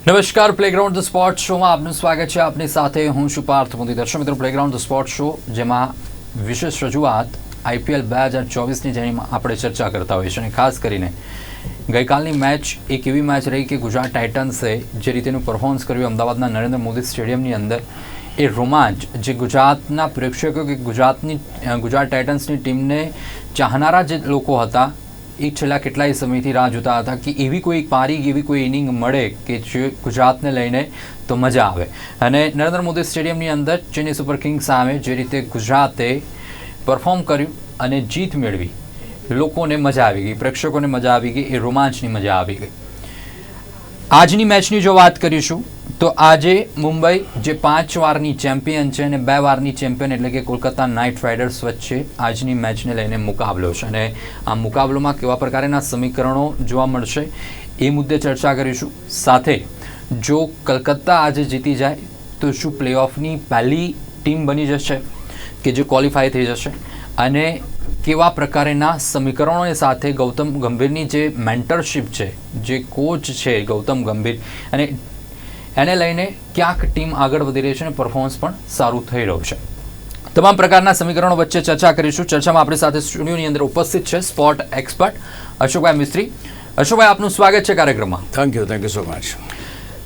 નમસ્કાર playground the sport શોમાં આપનું સ્વાગત છે. આપની સાથે હું છું પાર્થ મોદી દર્શક મિત્રો પ્લેગ્રાઉન્ડ ધ સ્પોર્ટ શો જેમાં વિશેષ રજૂઆત આઈપીએલ બે હજાર ચોવીસની જેની આપણે ચર્ચા કરતા હોઈએ છીએ અને ખાસ કરીને ગઈકાલની મેચ એક એવી મેચ રહી કે ગુજરાત ટાઇટન્સે જે રીતેનું પરફોર્મન્સ કર્યું અમદાવાદના નરેન્દ્ર મોદી સ્ટેડિયમની અંદર, એ રોમાંચ જે ગુજરાતના પ્રેક્ષકો કે ગુજરાતની, ગુજરાત ટાઇટન્સની ટીમને ચાહનારા જે લોકો હતા એ છેલ્લા કેટલાય સમયથી રાહ જોતા હતા કે એવી કોઈ પારી, એવી કોઈ ઇનિંગ મળે કે જે ગુજરાતને લઈને તો મજા આવે. અને નરેન્દ્ર મોદી સ્ટેડિયમની અંદર ચેન્નઈ સુપર કિંગ્સ સામે જે રીતે ગુજરાતે પરફોર્મ કર્યું અને જીત મેળવી, લોકોને મજા આવી ગઈ, પ્રેક્ષકોને મજા આવી ગઈ, એ રોમાંચની મજા આવી ગઈ. આજની મેચની જો વાત કરીશું તો આજે મુંબઈ જે પાંચ વારની ચેમ્પિયન છે અને બે વારની ચેમ્પિયન એટલે કે કોલકાતા નાઇટ રાઇડર્સ વચ્ચે આજની મેચને લઈને મુકાબલો છે. અને આ મુકાબલોમાં કેવા પ્રકારના સમીકરણો જોવા મળશે એ મુદ્દે ચર્ચા કરીશું. સાથે જો કલકત્તા આજે જીતી જાય, તો શું પ્લેઓફની પહેલી ટીમ બની જશે કે જે ક્વોલિફાય થઈ જશે? અને કેવા પ્રકારના સમીકરણોની સાથે ગૌતમ ગંભીરની જે મેન્ટરશિપ છે, જે કોચ છે ગૌતમ ગંભીર, અને એને લઈને ક્યાંક ટીમ આગળ વધી રહી છે અને પરફોર્મન્સ પણ સારું થઈ રહ્યું છે. તમામ પ્રકારના સમીકરણો વચ્ચે ચર્ચા કરીશું. ચર્ચામાં આપણી સાથે સ્ટુડિયોની અંદર ઉપસ્થિત છે સ્પોર્ટ એક્સપર્ટ અશોકભાઈ મિસ્ત્રી. અશોકભાઈ આપનું સ્વાગત છે કાર્યક્રમમાં. Thank you thank you so much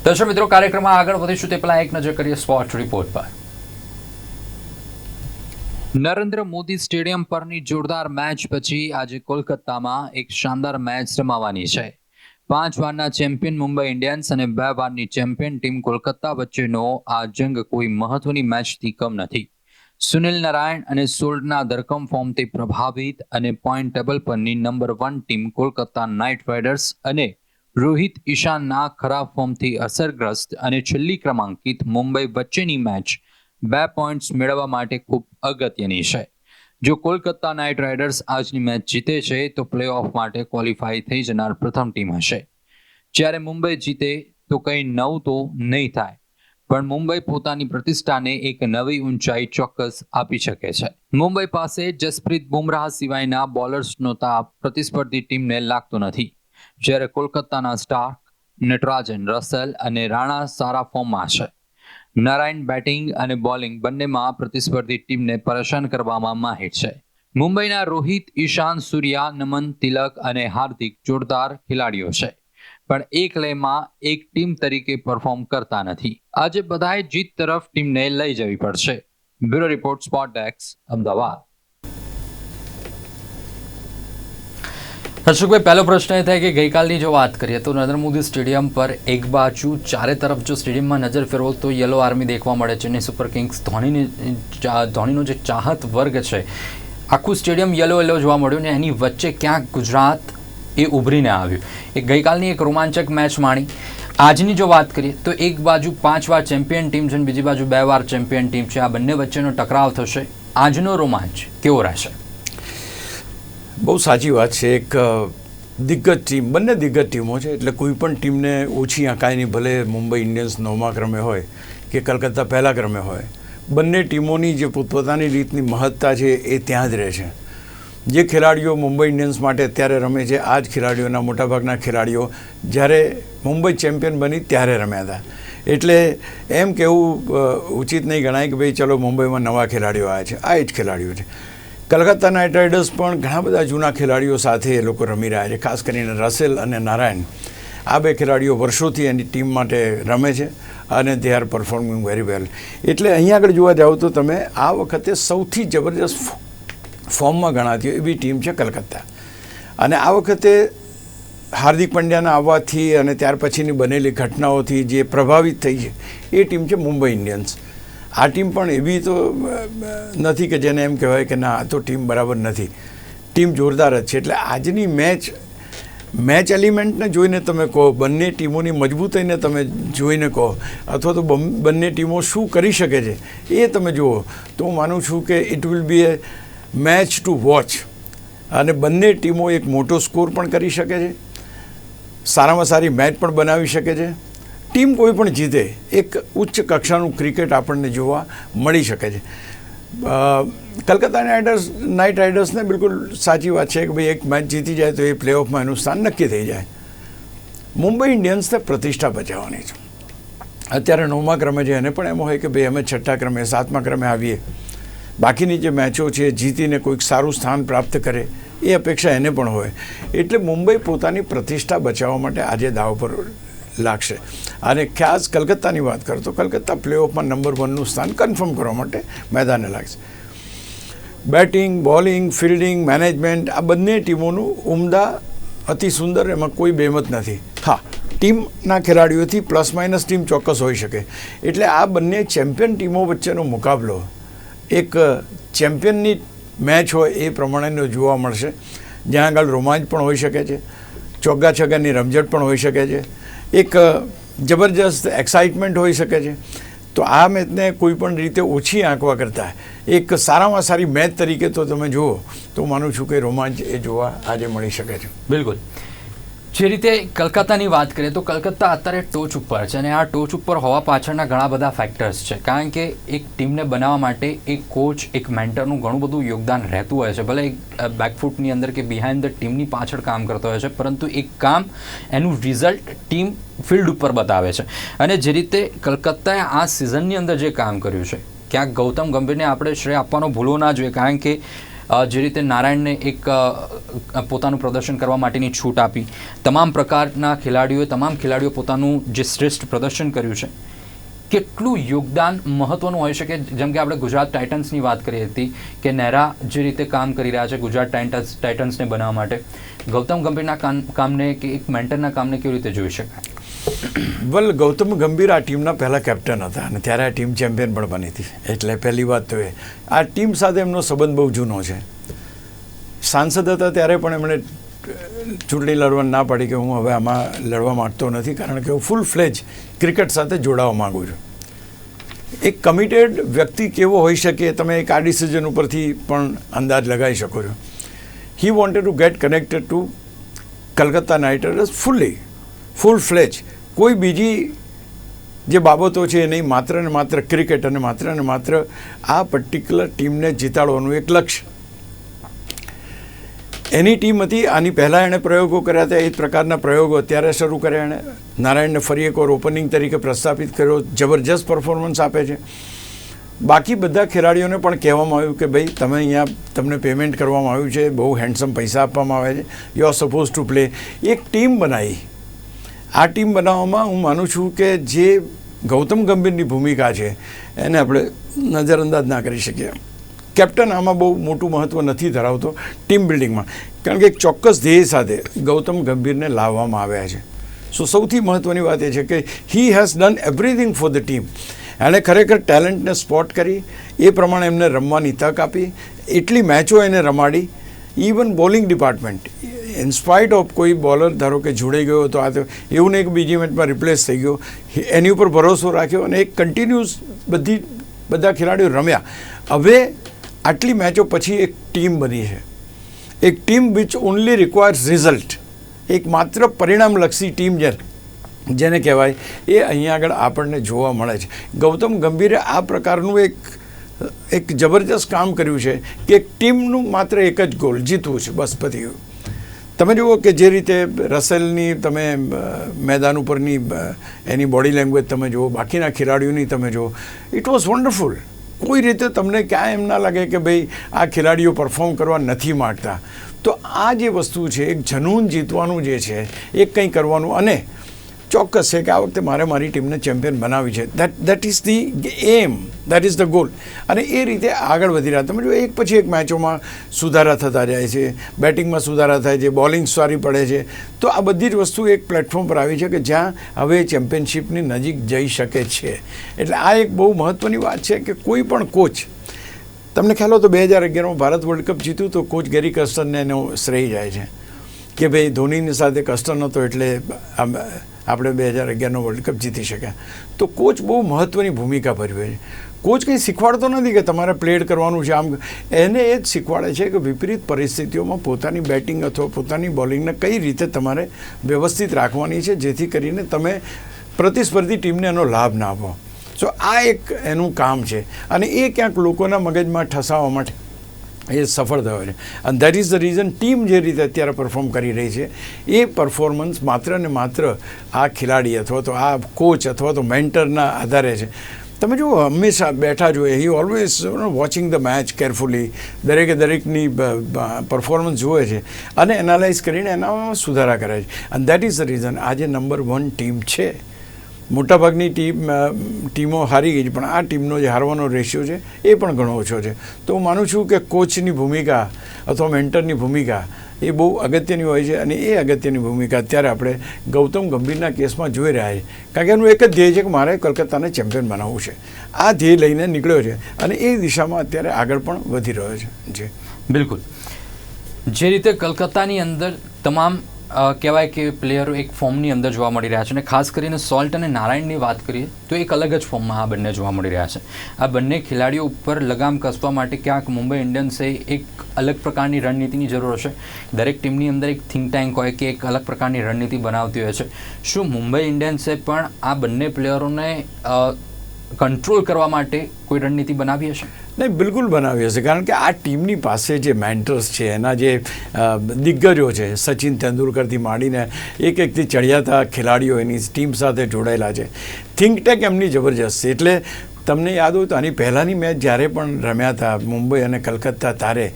દર્શક મિત્રો કાર્યક્રમમાં આગળ વધીશું. તે પહેલાં એક નજર કરીએ સ્પોર્ટ રિપોર્ટ પર. નરેન્દ્ર મોદી સ્ટેડિયમ પરની જોરદાર મેચ પછી આજે કોલકાતામાં એક શાનદાર મેચ રમાવાની છે. પાંચ વારના ચેમ્પિયન મુંબઈ ઇન્ડિયન્સ અને બે વારની ચેમ્પિયન ટીમ કોલકાતા વચ્ચેનો આ જંગ કોઈ મહત્વની મેચથી કમ નથી. સુનિલ નારાયણ અને સોલ્ટના ધરકમ ફોર્મથી પ્રભાવિત અને પોઈન્ટ ટેબલ પરની number one team Kolkata Knight Riders અને રોહિત ઈશાનના ખરાબ ફોર્મથી અસરગ્રસ્ત અને છેલ્લી ક્રમાંકિત મુંબઈ વચ્ચેની મેચ બે પોઈન્ટ્સ મેળવવા માટે ખૂબ અગત્યની છે. જો કોલકાતા નાઇટ રાઇડર્સ આજની મેચ જીતે છે, તો પ્લે ઓફ માટે ક્વોલિફાય થઈ જનાર પ્રથમ ટીમ હશે. જ્યારે મુંબઈ જીતે, તો કંઈ નવું તો નહીં થાય. પણ મુંબઈ પોતાની પ્રતિષ્ઠાને એક નવી ઊંચાઈ ચોક્કસ આપી શકે છે. મુંબઈ પાસે જસપ્રીત બુમરાહ સિવાયના બોલર્સનો તાપ પ્રતિસ્પર્ધી ટીમને લાગતો નથી. જ્યારે કોલકાતાના સ્ટાર્ક નટરાજન રસેલ અને રાણા સારા ફોર્મમાં છે. નારાયણ બેટિંગ અને બોલિંગ બંનેમાં પ્રતિસ્પર્ધી ટીમને પરેશાન કરવામાં માહિર છે. મુંબઈના રોહિત, ઈશાન, સૂર્યા, નમન, તિલક અને હાર્દિક જોરદાર ખેલાડીઓ છે. પણ એક લેમાં એક ટીમ તરીકે પરફોર્મ કરતા નથી. આજે બધાએ જીત તરફ ટીમને લઈ જવી પડશે. બ્યુરો રિપોર્ટ સ્પોટ ડેક્સ અમદાવાદ. હર્ષુકભાઈ પહેલો પ્રશ્ન એ થાય કે ગઈકાલની જો વાત કરીએ તો નરેન્દ્ર મોદી સ્ટેડિયમ પર એક બાજુ ચારે તરફ જો સ્ટેડિયમમાં નજર ફેરવો તો યલો આર્મી દેખવા મળે છે અને સુપર કિંગ્સ ધોનીની ધોનીનો જે ચાહત વર્ગ છે, આખું સ્ટેડિયમ યલો યલો જોવા મળ્યું ને એની વચ્ચે ક્યાંક ગુજરાત એ ઉભરીને આવ્યું. એ ગઈકાલની એક રોમાંચક મેચ માણી. આજની જો વાત કરીએ તો એક બાજુ પાંચ વાર ચેમ્પિયન ટીમ છે અને બીજી બાજુ બે વાર ચેમ્પિયન ટીમ છે. આ બંને વચ્ચેનો ટકરાવ થશે. આજનો રોમાંચ કેવો રહેશે? બહુ સાચી વાત છે. એક દિગ્ગજ ટીમ, બંને દિગ્ગજ ટીમો છે. એટલે કોઈ પણ ટીમને ઓછી આંકાય નહીં, ભલે મુંબઈ ઇન્ડિયન્સ નવમા ક્રમે હોય કે કલકત્તા પહેલા ક્રમે હોય, બંને ટીમોની જે પોતપોતાની રીતની મહત્તા છે એ ત્યાં જ રહે છે. જે ખેલાડીઓ મુંબઈ ઇન્ડિયન્સ માટે અત્યારે રમે છે, આ જ ખેલાડીઓના મોટાભાગના ખેલાડીઓ જ્યારે મુંબઈ ચેમ્પિયન બની ત્યારે રમ્યા હતા. એટલે એમ કહેવું ઉચિત નહીં ગણાય કે ભાઈ ચલો મુંબઈમાં નવા ખેલાડીઓ આવ્યા છે. આ જ ખેલાડીઓ છે. કલકત્તા નાઇટ રાઇડર્સ પણ ઘણા બધા જૂના ખેલાડીઓ સાથે એ લોકો રમી રહ્યા છે, ખાસ કરીને રસેલ અને નારાયણ. આ બે ખેલાડીઓ વર્ષોથી એની ટીમ માટે રમે છે અને they are performing very well એટલે અહીંયા આગળ જોવા જાઓ તો તમે, આ વખતે સૌથી જબરજસ્ત ફોર્મમાં ગણાતી એવી ટીમ છે કલકત્તા. અને આ વખતે હાર્દિક પંડ્યાના આવવાથી અને ત્યાર પછીની બનેલી ઘટનાઓથી જે પ્રભાવિત થઈ છે, એ ટીમ છે મુંબઈ ઇન્ડિયન્સ. આ ટીમ પણ એવી તો નથી કે જેને એમ કહેવાય કે ના, આ તો ટીમ બરાબર નથી. ટીમ જોરદાર જ છે. એટલે આજની મેચ મેચ એલિમેન્ટને જોઈને તમે કહો, બંને ટીમોની મજબૂતાઈને તમે જોઈને કહો, અથવા તો બંને ટીમો શું કરી શકે છે, એ તમે જુઓ. તો હું માનું છું કે it will be a match to watch અને બંને ટીમો એક મોટો સ્કોર પણ કરી શકે છે. સારામાં સારી મેચ પણ બનાવી શકે છે. ટીમ કોઈ પણ જીતે, એક ઉચ્ચ કક્ષાનું ક્રિકેટ આપણને જોવા મળી શકે છે. કલકત્તા રાઇડર્સ નાઇટ રાઇડર્સને બિલકુલ સાચી વાત છે કે ભાઈ એક મેચ જીતી જાય તો એ પ્લેઓફમાં એનું સ્થાન નક્કી થઈ જાય. મુંબઈ ઇન્ડિયન્સને પ્રતિષ્ઠા બચાવવાની છે. અત્યારે નવમા ક્રમે છે, એને પણ એમ હોય કે ભાઈ અમે છઠ્ઠા ક્રમે, સાતમા ક્રમે આવીએ. બાકીની જે મેચો છે જીતીને કોઈક સારું સ્થાન પ્રાપ્ત કરે, એ અપેક્ષા એને પણ હોય. એટલે મુંબઈ પોતાની પ્રતિષ્ઠા બચાવવા માટે આજે દાવ પર લાગશે. અને ખાસ કલકત્તાની વાત કરું તો કલકત્તા પ્લેઓફમાં નંબર વનનું સ્થાન કન્ફર્મ કરવા માટે મેદાને લાગશે. બેટિંગ બોલિંગ ફિલ્ડિંગ મેનેજમેન્ટ આ બંને ટીમોનું ઉમદા અતિ સુંદર, એમાં કોઈ બેમત નથી. હા, ટીમના ખેલાડીઓથી પ્લસ માઇનસ ટીમ ચોક્કસ હોઈ શકે. એટલે આ બંને ચેમ્પિયન ટીમો વચ્ચેનો મુકાબલો, એક ચેમ્પિયનની મેચ હોય એ પ્રમાણેનો જોવા મળશે. જ્યાં આગળ રોમાંચ પણ હોઈ શકે છે, ચોગ્ગા છગ્ગાની રમઝટ પણ હોઈ શકે છે. એક જબરજસ્ત એક્સાઇટમેન્ટ હોઈ શકે છે. તો આ મેચને કોઈ પણ રીતે ઓછી આંકવા કરતાં એક સારામાં સારી મેચ તરીકે તો તમે જુઓ, તો માનું છું કે રોમાંચ એ જોવા આજે મળી શકે છે. બિલકુલ. જે રીતે કલકત્તાની વાત કરીએ તો કલકત્તા અત્યારે ટોચ ઉપર છે અને આ ટોચ ઉપર હોવા પાછળના ઘણા બધા ફેક્ટર્સ છે. કારણ કે એક ટીમને બનાવવા માટે એક કોચ એક મેન્ટરનું ઘણું બધું યોગદાન રહેતું હોય છે. ભલે એક બેકફૂટની અંદર કે બિહાઇન્ડ ધ ટીમની પાછળ કામ કરતો હોય છે, પરંતુ એક કામ એનું રિઝલ્ટ ટીમ ફિલ્ડ ઉપર બતાવે છે. અને જે રીતે કલકત્તાએ આ સિઝનની અંદર જે કામ કર્યું છે, ક્યાંક ગૌતમ ગંભીરને આપણે શ્રેય આપવાનો ભૂલવો ના જોઈએ. કારણ કે જે રીતે નારાયણને એક પોતાનું પ્રદર્શન કરવા માટેની છૂટ આપી. તમામ પ્રકારના ખેલાડીઓએ, તમામ ખેલાડીઓ પોતાનું જે શ્રેષ્ઠ પ્રદર્શન કર્યું છે, કેટલું યોગદાન મહત્વનું હોઈ શકે? જેમ કે આપણે ગુજરાત ટાઇટન્સની વાત કરી હતી કે નેહરા જે રીતે કામ કરી રહ્યા છે ગુજરાત ટાઇટન્સ, ટાઇટન્સને બનાવવા માટે. ગૌતમ ગંભીરના કામ, કામને કે એક મેન્ટરના કામને કેવી રીતે જોઈ શકાય? વલ, ગૌતમ ગંભીર આ ટીમના પહેલા કેપ્ટન હતા અને ત્યારે આ ટીમ ચેમ્પિયન પણ બની હતી. એટલે પહેલી વાત તો એ. આ ટીમ સાથે એમનો સંબંધ બહુ જૂનો છે. સાંસદ હતા ત્યારે પણ એમણે ચૂંટણી લડવા ના પાડી કે હું હવે આમાં લડવા માંગતો નથી કારણ કે હું ફૂલ ફ્લેજ ક્રિકેટ સાથે જોડાવા માગું છું. એક કમિટેડ વ્યક્તિ કેવો હોઈ શકે તમે એક આ ડિસિઝન ઉપરથી પણ અંદાજ લગાવી શકો છો. He wanted to get connected to Calcutta Knight Riders fully full fledge કોઈ બીજી જે બાબતો છે એ નહીં માત્ર ને માત્ર ક્રિકેટ અને માત્ર ને માત્ર આ પર્ટિક્યુલર ટીમને જીતાડવાનું એક લક્ષ્ય. એની ટીમ હતી, આની પહેલાં એણે પ્રયોગો કર્યા હતા, એ પ્રકારના પ્રયોગો અત્યારે શરૂ કર્યા એણે. નારાયણને ફરી એકવાર ઓપનિંગ તરીકે પ્રસ્થાપિત કર્યો, જબરજસ્ત પરફોર્મન્સ આપે છે. બાકી બધા ખેલાડીઓને પણ કહેવામાં આવ્યું કે ભાઈ, તમે અહીંયા તમને પેમેન્ટ કરવામાં આવ્યું છે, બહુ હેન્ડસમ પૈસા આપવામાં આવે છે. You are suppose to play એક ટીમ બનાવી. આ ટીમ બનાવવામાં હું માનું છું કે જે ગૌતમ ગંભીરની ભૂમિકા છે, એને આપણે નજરઅંદાજ ના કરી શકીએ. કેપ્ટન આમાં બહુ મોટું મહત્ત્વ નથી ધરાવતો ટીમ બિલ્ડિંગમાં. કારણ કે એક ચોક્કસ ધ્યેય સાથે ગૌતમ ગંભીરને લાવવામાં આવ્યા છે. સો સૌથી મહત્ત્વની વાત એ છે કે he has done everything for the team એણે ખરેખર ટેલેન્ટને સ્પોટ કરી, એ પ્રમાણે એમને રમવાની તક આપી, એટલી મેચો એને રમાડી. Even bowling department inspite of કોઈ બોલર ધારો કે જોડાઈ ગયો તો આ એવું નહીં કે બીજી મેચમાં રિપ્લેસ થઈ ગયો. એની ઉપર ભરોસો રાખ્યો અને એક કન્ટિન્યુઅસ બધી, બધા ખેલાડીઓ રમ્યા. હવે આટલી મેચો પછી એક ટીમ બની છે. એક team which only requires result એક માત્ર પરિણામલક્ષી ટીમ જે જેને કહેવાય, એ અહીંયા આગળ આપણને જોવા મળે છે. ગૌતમ ગંભીરે આ પ્રકારનું એક એક જબરજસ્ત કામ કર્યું છે કે એક ટીમનું માત્ર એક જ ગોલ જીતવું છે. બસ પતી ગયું તમે જુઓ કે જે રીતે રસેલની તમે મેદાન ઉપરની એની બોડી લેંગ્વેજ તમે જુઓ, બાકીના ખેલાડીઓની તમે જુઓ ઇટ વોઝ વન્ડરફુલ કોઈ રીતે તમને ક્યાંય એમ ના લાગે કે ભાઈ આ ખેલાડીઓ પરફોર્મ કરવા નથી માગતા. તો આ જે વસ્તુ છે, એક જનૂન જીતવાનું જે છે એ કંઈ કરવાનું. અને ચોક્કસ છે કે આ વખતે મારે મારી ટીમને ચેમ્પિયન બનાવી છે. That that is the aim that is the goal અને એ રીતે આગળ વધી રહ્યા. તમે જો એક પછી એક મેચોમાં સુધારા થતા જાય છે, બેટિંગમાં સુધારા થાય છે, બોલિંગ સારી પડે છે, તો આ બધી જ વસ્તુ એક પ્લેટફોર્મ પર આવી છે કે જ્યાં હવે ચેમ્પિયનશિપની નજીક જઈ શકે છે. એટલે આ એક બહુ મહત્ત્વની વાત છે કે કોઈ પણ કોચ, તમને ખ્યાલ તો બે હજાર અગિયારમાં ભારત વર્લ્ડ કપ જીત્યું તો કોચ ગેરી કસ્ટનને એનો શ્રેય જાય છે. કે ભાઈ ધોનીની સાથે કસ્ટન હતો એટલે આમ આપણે બે હજાર અગિયારનો વર્લ્ડ કપ જીતી શક્યા. તો કોચ બહુ મહત્ત્વની ભૂમિકા ભજવે છે. કોચ કંઈ શીખવાડતો નથી કે તમારે પ્લેડ કરવાનું છે. આમ એને એ જ શીખવાડે છે કે વિપરીત પરિસ્થિતિઓમાં પોતાની બેટિંગ અથવા પોતાની બોલિંગને કઈ રીતે તમારે વ્યવસ્થિત રાખવાની છે, જેથી કરીને તમે પ્રતિસ્પર્ધી ટીમને એનો લાભ ના આપો. સો આ એક એનું કામ છે. અને એ ક્યાંક લોકોના મગજમાં ઠસાવવા માટે એ સફળ થયો છે. અને that is the reason team જે રીતે અત્યારે પરફોર્મ કરી રહી છે, એ પરફોર્મન્સ માત્ર ને માત્ર આ ખેલાડી અથવા તો આ કોચ અથવા તો મેન્ટરના આધારે છે. તમે જુઓ, હંમેશા બેઠા જોઈએ he always watching the match carefully દરેકે દરેકની પરફોર્મન્સ જુએ છે અને એનાલાઇઝ કરીને એનામાં સુધારા કરે છે. અને દેટ ઇઝ ધ રીઝન આજે નંબર વન ટીમ છે. મોટાભાગની ટીમ ટીમો હારી ગઈ છે, પણ આ ટીમનો જે હારવાનો રેશિયો છે, એ પણ ઘણો ઓછો છે. તો હું માનું છું કે કોચની ભૂમિકા અથવા મેન્ટરની ભૂમિકા એ બહુ અગત્યની હોય છે અને એ અગત્યની ભૂમિકા અત્યારે આપણે ગૌતમ ગંભીરના કેસમાં જોઈ રહ્યા છીએ કારણ કે એનું એક જ ધ્યેય છે કે મારે કલકત્તાને ચેમ્પિયન બનાવવું છે. આ ધ્યેય લઈને નીકળ્યો છે અને એ દિશામાં અત્યારે આગળ પણ વધી રહ્યો છે. જી. બિલકુલ. જે રીતે કલકત્તાની અંદર તમામ કહેવાય કે પ્લેયરો એક ફોર્મની અંદર જોવા મળી રહ્યા છે અને ખાસ કરીને સોલ્ટ અને નારાયણની વાત કરીએ, તો એક અલગ જ ફોર્મમાં આ બંને જોવા મળી રહ્યા છે. આ બંને ખેલાડીઓ ઉપર લગામ કસવા માટે ક્યાંક મુંબઈ ઇન્ડિયન્સે એક અલગ પ્રકારની રણનીતિની જરૂર હશે. દરેક ટીમની અંદર એક થિંક ટેન્ક હોય કે એક અલગ પ્રકારની રણનીતિ બનાવતી હોય છે. શું મુંબઈ ઇન્ડિયન્સે પણ આ બંને પ્લેયરોને કંટ્રોલ કરવા માટે કોઈ રણનીતિ બનાવી હશે? નહીં, બિલકુલ બનાવી હશે. કારણ કે આ ટીમની પાસે જે મેન્ટર્સ છે, એના જે દિગ્ગજો છે, સચિન તેંડુલકરથી માંડીને એક એકથી ચડિયાતા ખેલાડીઓ એની ટીમ સાથે જોડાયેલા છે. થિંક ટેક એમની જબરજસ્ત છે. એટલે તમને યાદ હોય તો આની પહેલાંની મેચ જ્યારે પણ રમ્યા હતા, મુંબઈ અને કલકત્તા તારે,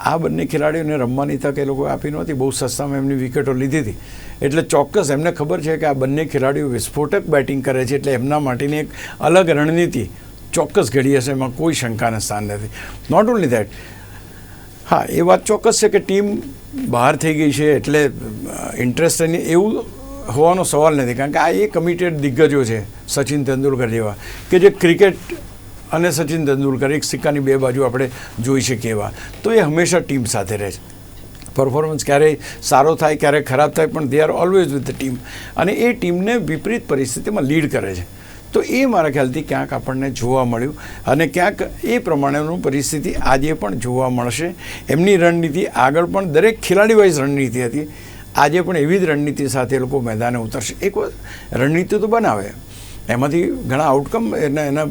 આ બંને ખેલાડીઓને રમવાની તક એ લોકો આપી નહોતી. બહુ સસ્તામાં એમની વિકેટો લીધી હતી. એટલે ચોક્કસ એમને ખબર છે કે આ બંને ખેલાડીઓ વિસ્ફોટક બેટિંગ કરે છે એટલે એમના માટેની એક અલગ રણનીતિ ચોક્કસ ઘડી હશે, એમાં કોઈ શંકાને સ્થાન નથી. નોટ ઓન્લી દેટ હા, એ વાત ચોક્કસ છે કે ટીમ બહાર થઈ ગઈ છે એટલે ઇન્ટરેસ્ટ એની એવું હોવાનો સવાલ નથી, કારણ કે આ એ કમિટેડ દિગ્ગજો છે સચિન તેંડુલકર જેવા, કે જે ક્રિકેટ અને સચિન તેંડુલકર એક સિક્કાની બે બાજુ આપણે જોઈ શકીએ એવા. તો એ હંમેશા ટીમ સાથે રહે છે. પરફોર્મન્સ ક્યારેય સારો થાય, ક્યારેય ખરાબ થાય, પણ they are always with team અને એ ટીમને વિપરીત પરિસ્થિતિમાં લીડ કરે છે. તો એ મારા ખ્યાલથી ક્યાંક આપણને જોવા મળ્યું અને ક્યાંક એ પ્રમાણેનું પરિસ્થિતિ આજે પણ જોવા મળશે. એમની રણનીતિ આગળ પણ દરેક ખેલાડી વાઇઝ રણનીતિ હતી. આજે પણ એવી જ રણનીતિ સાથે એ લોકો મેદાને ઉતરશે. એક રણનીતિ તો બનાવે. એમાંથી ઘણા આઉટકમ એના એના,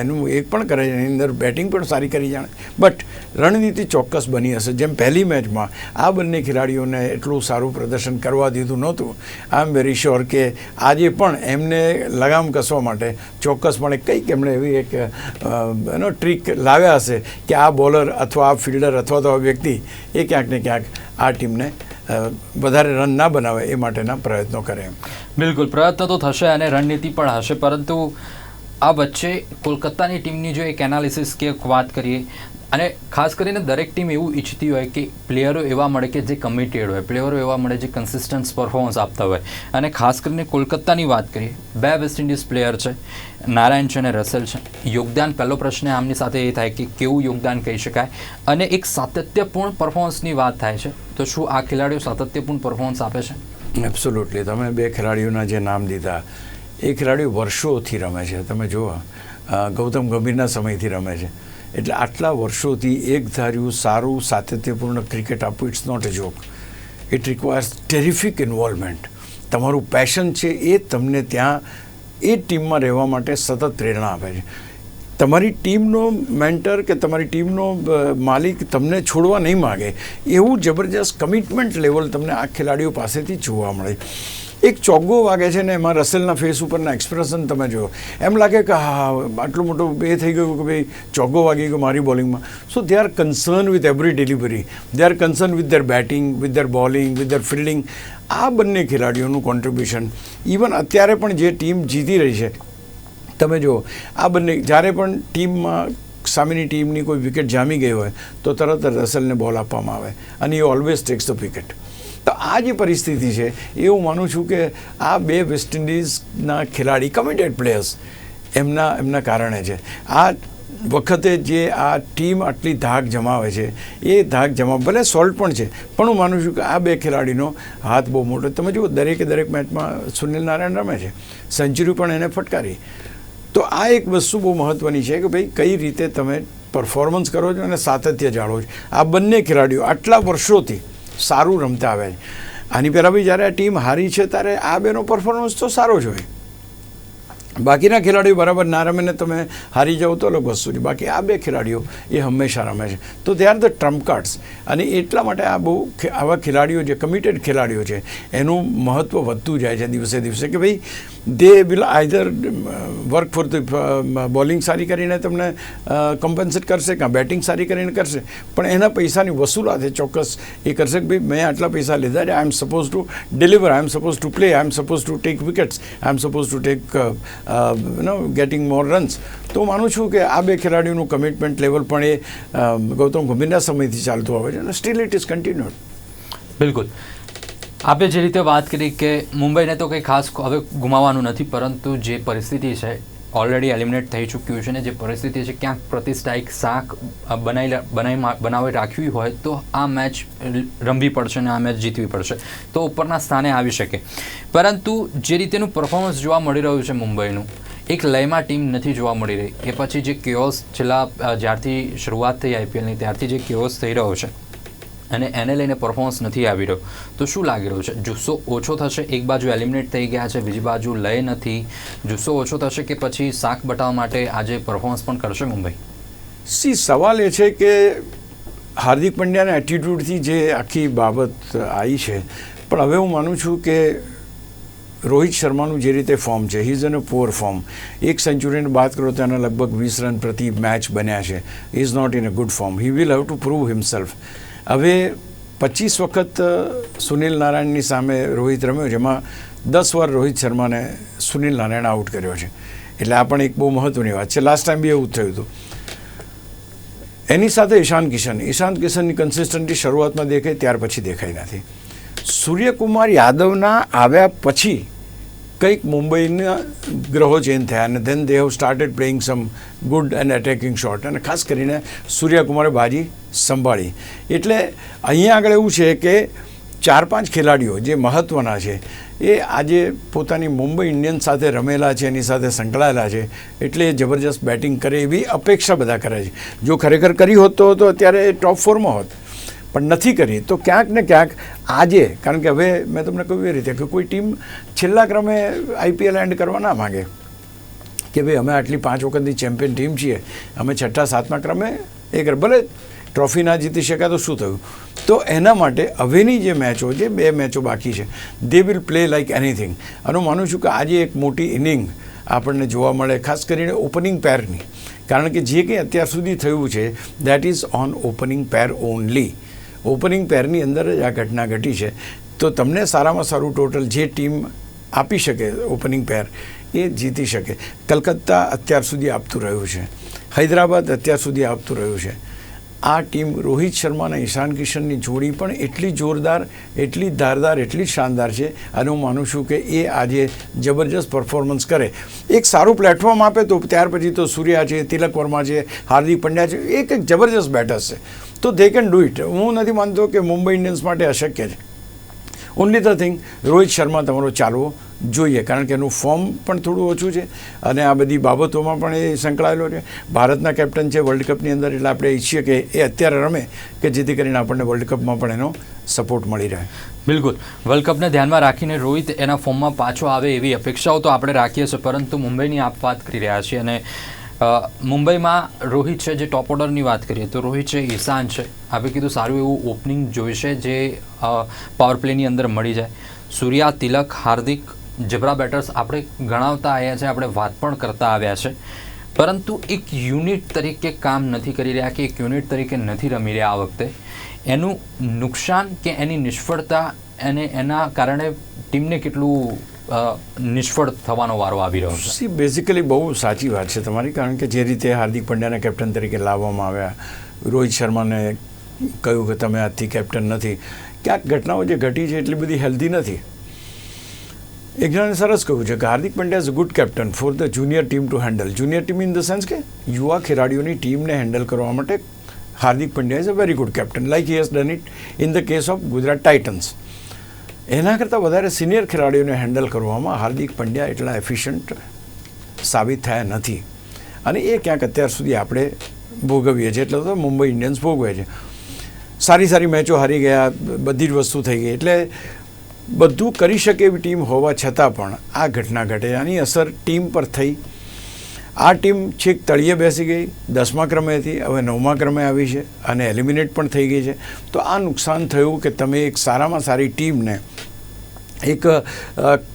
એનું એક પણ કરે, એની અંદર બેટિંગ પણ સારી કરી જાણે. બટ રણનીતિ ચોક્કસ બની હશે. જેમ પહેલી મેચમાં આ બંને ખેલાડીઓને એટલું સારું પ્રદર્શન કરવા દીધું નહોતું આઈ એમ વેરી શ્યોર કે આજે પણ એમને લગામ કસવા માટે ચોક્કસપણે કંઈક એમણે એવી એક એનો ટ્રીક લાવ્યા હશે કે આ બોલર અથવા આ ફિલ્ડર અથવા તો આ વ્યક્તિ એ ક્યાંક ને ક્યાંક આ ટીમને વધારે રન ના બનાવે એ માટેના પ્રયત્નો કરે બિલકુલ, પ્રયત્ન તો થશે અને રણનીતિ પણ હશે, પરંતુ આ વચ્ચે કોલકાતાની ટીમની જો એક એનાલિસિસ કે વાત કરીએ અને ખાસ કરીને દરેક ટીમ એવું ઈચ્છતી હોય કે પ્લેયરો એવા મળે કે જે કમિટેડ હોય, પ્લેયરો એવા મળે જે કન્સિસ્ટન્સ પરફોર્મન્સ આપતા હોય. અને ખાસ કરીને કોલકાતાની વાત કરીએ, બે વેસ્ટ ઇન્ડિઝ પ્લેયર છે, નારાયણ છે અને રસેલ છે. યોગદાન, પહેલો પ્રશ્ન આમની સાથે એ થાય કે કેવું યોગદાન કહી શકાય? અને એક સાતત્યપૂર્ણ પરફોર્મન્સની વાત થાય છે, તો શું આ ખેલાડીઓ સાતત્યપૂર્ણ પરફોર્મન્સ આપે છે? એબ્સોલ્યુટલી તમે બે ખેલાડીઓના જે નામ દીધા, એ ખેલાડીઓ વર્ષોથી રમે છે. તમે જુઓ ગૌતમ ગંભીરના સમયથી રમે છે. એટલે આટલા વર્ષોથી એક ધાર્યું સારું, સાતત્યપૂર્ણ ક્રિકેટ આપવું it's not a joke it requires terrific involvement તમારું પેશન છે એ તમને ત્યાં, એ ટીમમાં રહેવા માટે સતત પ્રેરણા આપે છે. તમારી ટીમનો મેન્ટર કે તમારી ટીમનો માલિક તમને છોડવા નહીં માગે, એવું જબરજસ્ત કમિટમેન્ટ લેવલ તમને આ ખેલાડીઓ પાસેથી જોવા મળે. એક ચોગ્ગો વાગે છે ને એમાં રસેલના ફેસ ઉપરના એક્સપ્રેશન તમે જુઓ. એમ લાગે કે હા આટલું મોટું એ થઈ ગયું કે ભાઈ ચોગ્ગો વાગી ગયો મારી બોલિંગમાં so they are concern with every delivery they are concern with their batting with their bowling with their fielding આ બંને ખેલાડીઓનું કોન્ટ્રીબ્યુશન ઇવન અત્યારે પણ જે ટીમ જીતી રહી છે, તમે જુઓ, આ બંને, જ્યારે પણ ટીમમાં સામેની ટીમની કોઈ વિકેટ જામી ગઈ હોય, તો તરત જ રસેલને બોલ આપવામાં આવે. અને એ ઓલવેઝ ટેક્સ ધ વિકેટ તો આ જે પરિસ્થિતિ છે એ હું માનું છું કે આ બે વેસ્ટ ઇન્ડિઝના ખેલાડી કમિટેડ પ્લેયર્સ એમના એમના કારણે છે. આ વખતે જે આ ટીમ આટલી ધાક જમાવે છે, એ ધાક જમાવ, ભલે સોલ્ટ પણ છે, પણ હું માનું છું કે આ બે ખેલાડીનો હાથ બહુ મોટો. તમે જુઓ, દરેકે દરેક મેચમાં સુનિલ નારાયણ રમે છે સેન્ચુરી પણ એને ફટકારી. તો આ એક વસ્તુ બહુ મહત્ત્વની છે કે ભાઈ, કઈ રીતે તમે પરફોર્મન્સ કરો છો અને સાતત્ય જાળવો છો. આ બંને ખેલાડીઓ આટલા વર્ષોથી સારું રમતા આવ્યા છે આની પહેલાં બી જ્યારે આ ટીમ હારી છે, ત્યારે આ બેનો પરફોર્મન્સ તો સારો જ હોય. બાકીના ખેલાડીઓ બરાબર ના રમે ને તમે હારી જાઓ તો અલગ વસ્તુ છે. બાકી આ બે ખેલાડીઓ એ હંમેશા રમે છે. તો they are the trump cards અને એટલા માટે આ બહુ આવા ખેલાડીઓ જે કમિટેડ ખેલાડીઓ છે, એનું મહત્ત્વ વધતું જાય છે દિવસે દિવસે કે ભાઈ they will either work for the bowling સારી કરીને તમને કમ્પન્સેટ કરશે કાં બેટિંગ સારી કરીને કરશે. પણ એના પૈસાની વસૂલાત એ ચોક્કસ એ કરશે કે ભાઈ, મેં આટલા પૈસા લીધા છે I am suppose to deliver I am suppose to play I am suppose to take wickets I am suppose to take no getting more runs તો માનું છું કે આ બે ખેલાડીઓનું કમિટમેન્ટ લેવલ પણ એ ગૌતમ ગંભીરના સમયથી ચાલતું આવે છે અને સ્ટીલ ઇટ ઇઝ કન્ટિન્યુડ બિલકુલ. આપે જે રીતે વાત કરી કે મુંબઈને તો કંઈ ખાસ હવે ગુમાવવાનું નથી, પરંતુ જે પરિસ્થિતિ છે ઓલરેડી એલિમિનેટ થઈ ચૂક્યું છે ને જે પરિસ્થિતિ છે, ક્યાંક પ્રતિષ્ઠા એક શાક બનાવી બનાવી બનાવી રાખવી હોય તો આ મેચ રમવી પડશે ને આ મેચ જીતવી પડશે. તો ઉપરના સ્થાને આવી શકે. પરંતુ જે રીતેનું પરફોર્મન્સ જોવા મળી રહ્યું છે મુંબઈનું, એક લયમાં ટીમ નથી જોવા મળી રહી. એ પછી જે કેઓસ છેલ્લા જ્યારથી શરૂઆત થઈ આઈપીએલની ત્યારથી જે કેઓસ થઈ રહ્યો છે અને એને લઈને પરફોર્મન્સ નથી આવી રહ્યો. તો શું લાગી રહ્યું છે? જુસ્સો ઓછો થશે, એક બાજુ એલિમિનેટ થઈ ગયા છે, બીજી બાજુ લય નથી. જુસ્સો ઓછો થશે કે પછી શાક બટાવવા માટે આજે પરફોર્મન્સ પણ કરશે મુંબઈ? સી, સવાલ એ છે કે હાર્દિક પંડ્યાના એટીટ્યૂડથી જે આખી બાબત આવી છે, પણ હવે હું માનું છું કે રોહિત શર્માનું જે રીતે ફોર્મ છે હી એન અ પોર ફોર્મ એક સેન્ચુરીને બાદ કરો તો એના લગભગ વીસ રન પ્રતિ મેચ બન્યા છે. Is not in a good form he will have to prove himself હવે પચીસ વખત સુનિલ નારાયણની સામે રોહિત રમ્યો, જેમાં દસ વાર રોહિત શર્માને સુનિલ નારાયણ આઉટ કર્યો છે. એટલે આ પણ એક બહુ મહત્ત્વની વાત છે. લાસ્ટ ટાઈમ બી એવું થયું હતું. એની સાથે ઈશાન કિશન. ઈશાન કિશનની કન્સિસ્ટન્સી શરૂઆતમાં દેખાય ત્યાર પછી દેખાઈ નથી. સૂર્યકુમાર યાદવના આવ્યા પછી કંઈક મુંબઈના ગ્રહો ચેન્જ થયા અને then they have started playing some good and attacking shot અને ખાસ કરીને સૂર્યકુમારે બાજી સંભાળી. એટલે અહીંયા આગળ એવું છે કે ચાર પાંચ ખેલાડીઓ જે મહત્ત્વના છે, એ આજે પોતાની મુંબઈ ઇન્ડિયન્સ સાથે રમેલા છે, એની સાથે સંકળાયેલા છે, એટલે એ જબરજસ્ત બેટિંગ કરે એવી અપેક્ષા બધા કરે છે. જો ખરેખર કરી હોત તો અત્યારે ટોપ ફોરમાં હોત. પણ નથી કરી, તો ક્યાંક ને ક્યાંક આજે, કારણ કે હવે મેં તમને કહ્યું એ રીતે કે કોઈ ટીમ છેલ્લા ક્રમે આઈપીએલ એન્ડ કરવા ના માગે કે ભાઈ અમે આટલી પાંચ વખતની ચેમ્પિયન ટીમ છીએ, અમે છઠ્ઠા, સાતમા ક્રમે એ કર, ભલે ટ્રોફી ના જીતી શક્યા તો શું થયું? તો એના માટે હવેની જે મેચો છે, બે મેચો બાકી છે. They will play like anything અને હું માનું છું કે આજે એક મોટી ઇનિંગ આપણને જોવા મળે, ખાસ કરીને ઓપનિંગ પેરની કારણ કે જે કંઈ અત્યાર સુધી થયું છે that is on opening pair only opening પેરની અંદર જ આ ઘટના ઘટી છે. તો તમને સારામાં સારું ટોટલ જે ટીમ આપી શકે ઓપનિંગ પેર એ જીતી શકે. કલકત્તા અત્યાર સુધી આપતું રહ્યું છે. હૈદરાબાદ અત્યાર સુધી આપતું રહ્યું છે. આ ટીમ રોહિત શર્મા અને ઈશાન કિશનની જોડી પણ એટલી જોરદાર, એટલી ધારદાર, એટલી શાનદાર છે. અને હું માનું છું કે એ આજે જબરજસ્ત પરફોર્મન્સ કરે. એક સારું પ્લેટફોર્મ આપે તો ત્યાર પછી તો સૂર્યા છે, તિલક વર્મા છે, હાર્દિક પંડ્યા છે, એક એક જબરજસ્ત બેટર્સ છે. તો દે કેન ડુ ઇટ હું નથી માનતો કે મુંબઈ ઇન્ડિયન્સ માટે અશક્ય છે. Only the thing Rohit Sharma તમારો ચાલવો જોઈએ, કારણ કે એનું ફોર્મ પણ થોડું ઓછું છે અને આ બધી બાબતોમાં પણ એ સંકળાયેલો છે. ભારતના કેપ્ટન છે વર્લ્ડ કપની અંદર, એટલે આપણે ઈચ્છીએ કે એ અત્યારે રમે કે જેથી કરીને આપણને વર્લ્ડ કપમાં પણ એનો સપોર્ટ મળી રહે. બિલકુલ. વર્લ્ડ કપને ધ્યાનમાં રાખીને રોહિત એના ફોર્મમાં પાછો આવે એવી અપેક્ષાઓ તો આપણે રાખીએ છીએ, પરંતુ મુંબઈની આપ વાત કરી રહ્યા છીએ અને મુંબઈમાં રોહિત છે, જે ટોપ ઓર્ડરની વાત કરીએ તો રોહિત છે, ઈશાન છે. આપણે કીધું સારું એવું ઓપનિંગ જોઈશે જે પાવર પ્લેની અંદર મળી જાય. સૂર્યા, તિલક, હાર્દિક જબરા બેટર્સ આપણે ગણાવતા આવ્યા છે, આપણે વાત પણ કરતા આવ્યા છે. પરંતુ એક યુનિટ તરીકે કામ નથી કરી રહ્યા કે એક યુનિટ તરીકે નથી રમી રહ્યા આ વખતે. એનું નુકસાન કે એની નિષ્ફળતા અને એના કારણે ટીમને કેટલું નિષ્ફળ થવાનો વારો આવી રહ્યો છે. સી બેઝિકલી બહુ સાચી વાત છે તમારી, કારણ કે જે રીતે હાર્દિક પંડ્યાને કેપ્ટન તરીકે લાવવામાં આવ્યા, રોહિત શર્માને કહ્યું કે તમે આજથી કેપ્ટન નથી. ક્યાંક ઘટનાઓ જે ઘટી છે એટલી બધી હેલ્ધી નથી. એક જણાને સરસ કહ્યું છે કે Hardik Pandya is good captain for the junior team to handle junior team in the sense કે યુવા ખેલાડીઓની ટીમને હેન્ડલ કરવા માટે Hardik Pandya is a very good captain like he has done it in the case of Gujarat Titans એના કરતાં વધારે senior ખેલાડીઓને હેન્ડલ કરવામાં હાર્દિક પંડ્યા એટલા એફિશિયન્ટ સાબિત થયા નથી. અને એ ક્યાંક અત્યાર સુધી આપણે ભોગવીએ છીએ. એટલે તો મુંબઈ ઇન્ડિયન્સ ભોગવે છે. સારી સારી મેચો હારી ગયા, બધી જ વસ્તુ થઈ ગઈ. એટલે બધું કરી શકે એવી ટીમ હોવા છતાં પણ આ ઘટના ઘટે. આની અસર ટીમ પર થઈ. આ ટીમ છેક તળિયે બેસી ગઈ, દસમા ક્રમે હતી હવે નવમા ક્રમે આવી છે અને એલિમિનેટ પણ થઈ ગઈ છે. તો આ નુકસાન થયું કે તમે એક સારામાં સારી ટીમને એક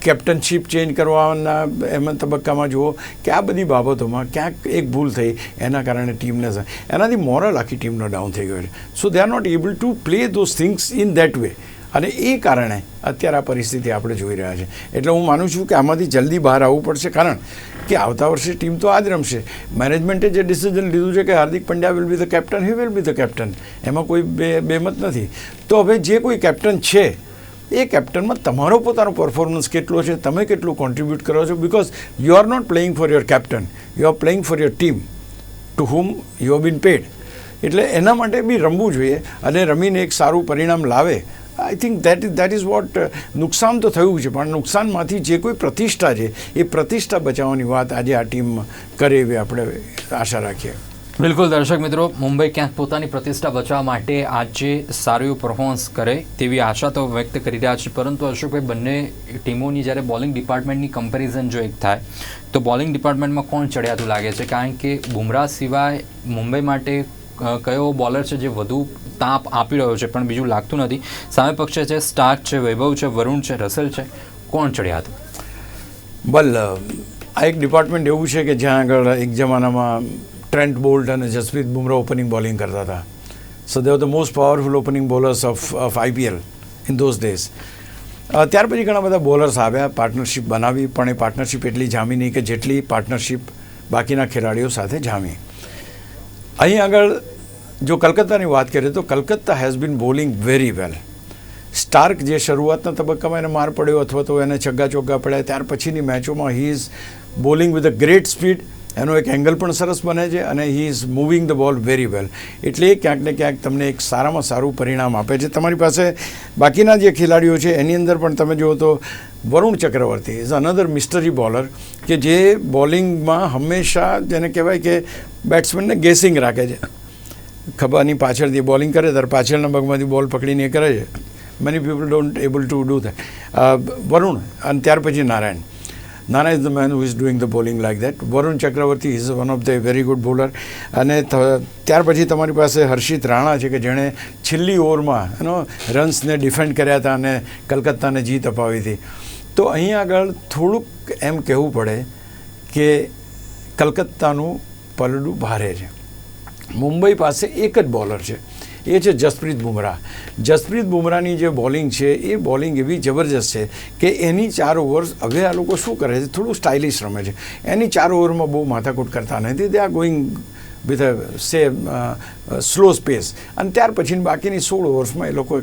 કેપ્ટનશીપ ચેન્જ કરવાના એમાં તબક્કામાં જુઓ કે આ બધી બાબતોમાં ક્યાંક એક ભૂલ થઈ, એના કારણે ટીમને એનાથી મોરલ આખી ટીમનો ડાઉન થઈ ગયો છે. So they are not able to play those things in that way અને એ કારણે અત્યારે આ પરિસ્થિતિ આપણે જોઈ રહ્યા છે. એટલે હું માનું છું કે આમાંથી જલ્દી બહાર આવવું પડશે. કારણ કે આવતા વર્ષે ટીમ તો આ જ રમશે. મેનેજમેન્ટે જે ડિસિઝન લીધું છે કે Hardik Pandya will be the captain he will be the captain એમાં કોઈ બે, બેમત નથી. તો હવે જે કોઈ કેપ્ટન છે, એ કેપ્ટનમાં તમારો પોતાનો પરફોર્મન્સ કેટલો છે, તમે કેટલું કોન્ટ્રીબ્યુટ કરો છો? Because you are not playing for your captain you are playing for your team to whom you been paid એટલે એના માટે બી રમવું જોઈએ અને રમીને એક સારું પરિણામ લાવે I think that is that is what નુકસાન તો થયું છે, પણ નુકસાનમાંથી જે કોઈ પ્રતિષ્ઠા છે, એ પ્રતિષ્ઠા બચાવવાની વાત આજે આ ટીમ કરે એવી આપણે આશા રાખીએ. બિલકુલ દર્શક મિત્રો, મુંબઈ ક્યાંક પોતાની પ્રતિષ્ઠા બચાવવા માટે આજે સારું એવું પરફોર્મન્સ કરે તેવી આશા તો વ્યક્ત કરી રહ્યા છે, પરંતુ અશોકભાઈ, બંને ટીમોની જ્યારે બોલિંગ ડિપાર્ટમેન્ટની કમ્પેરિઝન જો એક થાય, તો બોલિંગ ડિપાર્ટમેન્ટમાં કોણ ચડિયાતું લાગે છે? કારણ કે બુમરાહ સિવાય મુંબઈ માટે કયો બોલર છે જે વધુ તાપ આપી રહ્યો છે, પણ બીજું લાગતું નથી. સામે પક્ષે છે, સ્ટાર્ક છે, વૈભવ છે, વરુણ છે, રસલ છે, કોણ ચડ્યા હતા? બલ આ એક ડિપાર્ટમેન્ટ એવું છે કે જ્યાં આગળ એક જમાનામાં ટ્રેન્ટ બોલ્ટ અને જસપ્રીત બુમરાહ ઓપનિંગ બોલિંગ કરતા હતા. So they the most powerful opening bowlers of of IPL in those days ત્યાર પછી ઘણા બધા બોલર્સ આવ્યા પાર્ટનરશિપ બનાવી, પણ એ પાર્ટનરશિપ એટલી જામી નહીં કે જેટલી પાર્ટનરશિપ બાકીના ખેલાડીઓ સાથે જામી. અહીં આગળ જો કલકત્તાની વાત કરીએ તો Calcutta has been bowling very well Starc જે શરૂઆતના તબક્કામાં એને માર પડ્યો અથવા તો એને છગ્ગા ચોગ્ગા પડ્યા, ત્યાર પછીની મેચોમાં he is bowling with a great speed એનો એક એંગલ પણ સરસ બને છે અને he is moving the ball very well એટલે ક્યાંક ને ક્યાંક તમને એક સારામાં સારું પરિણામ આપે છે. તમારી પાસે બાકીના જે ખેલાડીઓ છે, એની અંદર પણ તમે જુઓ તો Varun Chakravarthy is another mystery bowler કે જે બોલિંગમાં હંમેશા જેને કહેવાય કે બેટ્સમેનને ગેસિંગ રાખે છે. ખભાની પાછળથી બોલિંગ કરે ત્યારે પાછળના ભાગમાંથી બોલ પકડીને કરે છે. Many people don't able to do that Varun અને ત્યાર પછી Narayan. Narayan is the man who is doing the bowling like that Varun Chakravarthy is one of the very good bowler અને ત્યાર પછી તમારી પાસે હર્ષિત રાણા છે કે જેણે છેલ્લી ઓવરમાં એનો રન્સને ડિફેન્ડ કર્યા હતા અને કલકત્તાને જીત અપાવી હતી. તો અહીં આગળ થોડુંક એમ કહેવું પડે કે કલકત્તાનું પલડું ભારે છે. મુંબઈ પાસે એક જ બોલર છે. એ છે જસપ્રીત બુમરાહ. જસપ્રીત બુમરાહની જે બોલિંગ છે, એ બોલિંગ એવી જબરજસ્ત છે કે એની ચાર ઓવર હવે આ લોકો શું કરે છે? થોડું સ્ટાઇલિશ રમે છે. એની ચાર ઓવરમાં બહુ માથાકૂટ કરતા નથી. દે આ ગોઈંગ વિથ અ સે સ્લો સ્પેસ અને ત્યાર પછીની બાકીની સોળ ઓવર્સમાં એ લોકો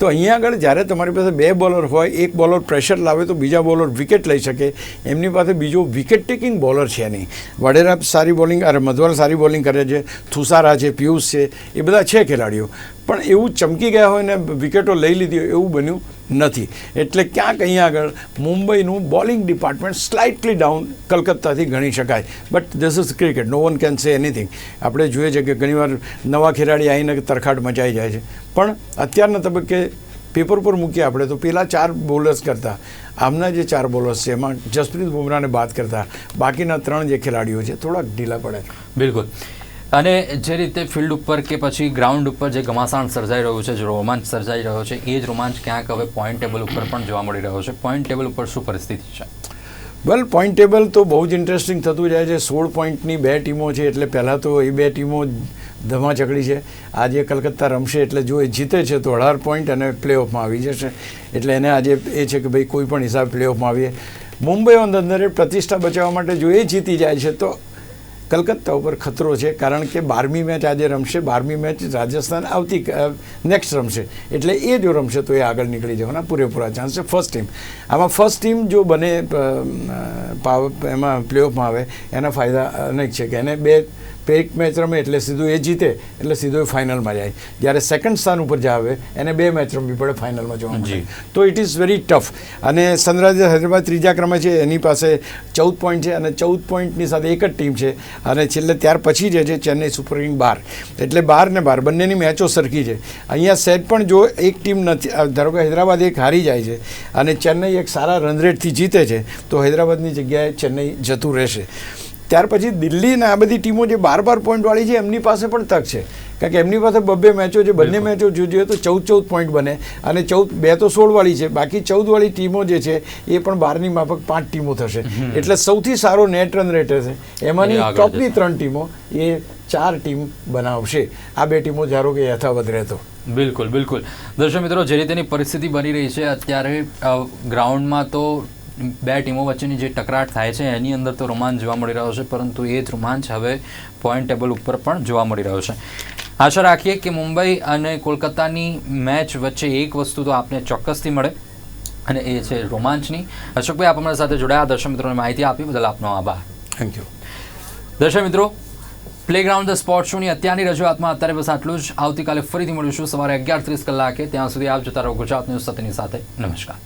તો અહીંયા આગળ જ્યારે તમારી પાસે બે બોલર હોય, એક બોલર પ્રેશર લાવે તો બીજા બોલર વિકેટ લઈ શકે. એમની પાસે બીજો વિકેટ ટેકિંગ બોલર છે નહીં. વડેરા સારી બોલિંગ, અરે મધવાલ સારી બોલિંગ કરે છે, થુસારા છે, પિયુષ છે, એ બધા છે ખેલાડીઓ. પણ એવું ચમકી ગયા હોય ને વિકેટો લઈ લીધી એવું બન્યું. નથી. એટલે ક્યાંક અહીંયા આગળ મુંબઈનું બોલિંગ ડિપાર્ટમેન્ટ સ્લાઇટલી ડાઉન કલકત્તાથી ગણી શકાય. But this is cricket no one can say anything આપણે જોઈએ છે કે ઘણીવાર નવા ખેલાડી આવીને તરખાટ મચાઈ જાય છે. પણ અત્યારના તબક્કે પેપર પર મૂકીએ આપણે તો પેલા ચાર બોલર્સ કરતા. આમના જે ચાર બોલર્સ છે, એમાં જસપ્રીત બુમરાને બાદ કરતા. બાકીના ત્રણ જે ખેલાડીઓ છે, થોડાક ઢીલા પડે બિલકુલ. અને જે રીતે ફિલ્ડ ઉપર કે પછી ગ્રાઉન્ડ ઉપર જે ઘમાસાણ સર્જાઈ રહ્યું છે, જે રોમાંચ સર્જાઈ રહ્યો છે, એ જ રોમાંચ ક્યાંક હવે પોઈન્ટ ટેબલ ઉપર પણ જોવા મળી રહ્યો છે. પોઈન્ટ ટેબલ ઉપર શું પરિસ્થિતિ છે? વેલ પોઈન્ટ ટેબલ તો બહુ જ ઇન્ટરેસ્ટિંગ થતું જાય છે. સોળ પોઈન્ટની બે ટીમો છે, એટલે પહેલાં તો એ બે ટીમો ધમાચકડી છે. આજે કલકત્તા રમશે એટલે જો એ જીતે છે તો અઢાર પોઈન્ટ અને પ્લેઓફમાં આવી જશે. એટલે એને આજે એ છે કે ભાઈ કોઈ પણ હિસાબ પ્લેઓફમાં આવીએ. મુંબઈ અંદર પ્રતિષ્ઠા બચાવવા માટે જો એ જીતી જાય છે તો કલકત્તા ઉપર ખતરો છે, કારણ કે બારમી મેચ આજે રમશે, બારમી મેચ રાજસ્થાન આવતી નેક્સ્ટ રમશે. એટલે એ જો રમશે તો એ આગળ નીકળી જવાના પૂરેપૂરા ચાન્સ છે ફર્સ્ટ ટીમ આમાં ફર્સ્ટ ટીમ જો બને એમાં પ્લેઓફમાં આવે, એના ફાયદા અનેક છે કે એને બે એક મેચ રમે એટલે સીધું એ જીતે એટલે સીધું એ ફાઇનલમાં જાય. જ્યારે સેકન્ડ સ્થાન ઉપર જાવે એને બે મેચ રમવી પડે ફાઇનલમાં જવા માટે. તો ઇટ ઇઝ વેરી ટફ અને સનરાઇઝર્સ હૈદરાબાદ ત્રીજા ક્રમે છે એની પાસે ચૌદ પોઈન્ટ છે અને ચૌદ પોઈન્ટની સાથે એક જ ટીમ છે. અને છેલ્લે ત્યાર પછી જે છે ચેન્નઈ સુપર કિંગ બાર. એટલે બાર ને બાર બંનેની મેચો સરખી છે. અહીંયા સેટ પણ જો એક ટીમ નથી ધારો કે હૈદરાબાદ એક હારી જાય છે અને ચેન્નઈ એક સારા રનરેટથી જીતે છે તો હૈદરાબાદની જગ્યાએ ચેન્નઈ જતું રહેશે. ત્યાર પછી દિલ્હી અને આ બધી ટીમો જે બાર બાર પોઈન્ટવાળી છે એમની પાસે પણ તક છે. કારણ કે એમની પાસે બબ્બે મેચો છે બંને મેચો જોઈએ તો ચૌદ ચૌદ પોઈન્ટ બને અને ચૌદ બે તો સોળવાળી છે બાકી ચૌદવાળી ટીમો જે છે એ પણ બારની માફક પાંચ ટીમો થશે. એટલે સૌથી સારો નેટ રન રેટ હશે એમાંની ટોપની ત્રણ ટીમો એ ચાર ટીમ બનાવશે. આ બે ટીમો ધારો કે યથાવત રહેતો. બિલકુલ બિલકુલ. દર્શક મિત્રો જે રીતેની પરિસ્થિતિ બની રહી છે અત્યારે ગ્રાઉન્ડમાં તો બે ટીમો વચ્ચેની જે ટકરાટ થાય છે એની અંદર તો રોમાંચ જોવા મળી રહ્યો છે પરંતુ એ જ રોમાંચ હવે પોઈન્ટ ટેબલ ઉપર પણ જોવા મળી રહ્યો છે. આશા રાખીએ કે મુંબઈ અને કોલકાતાની મેચ વચ્ચે એક વસ્તુ તો આપને ચોક્કસથી મળે અને એ છે રોમાંચની. અશોકભાઈ આપ અમારા સાથે જોડાયા. દર્શક મિત્રોને માહિતી આપી બદલ આપનો આભાર. થેન્ક યુ દર્શક મિત્રો પ્લેગ્રાઉન્ડ ધ સ્પોર્ટ શોની અત્યારની રજૂઆતમાં અત્યારે બસ આટલું જ. આવતીકાલે ફરીથી મળીશું સવારે અગિયાર ત્રીસ કલાકે. ત્યાં સુધી આપ જતા રહો ગુજરાત ન્યૂઝ સત્યની સાથે. નમસ્કાર.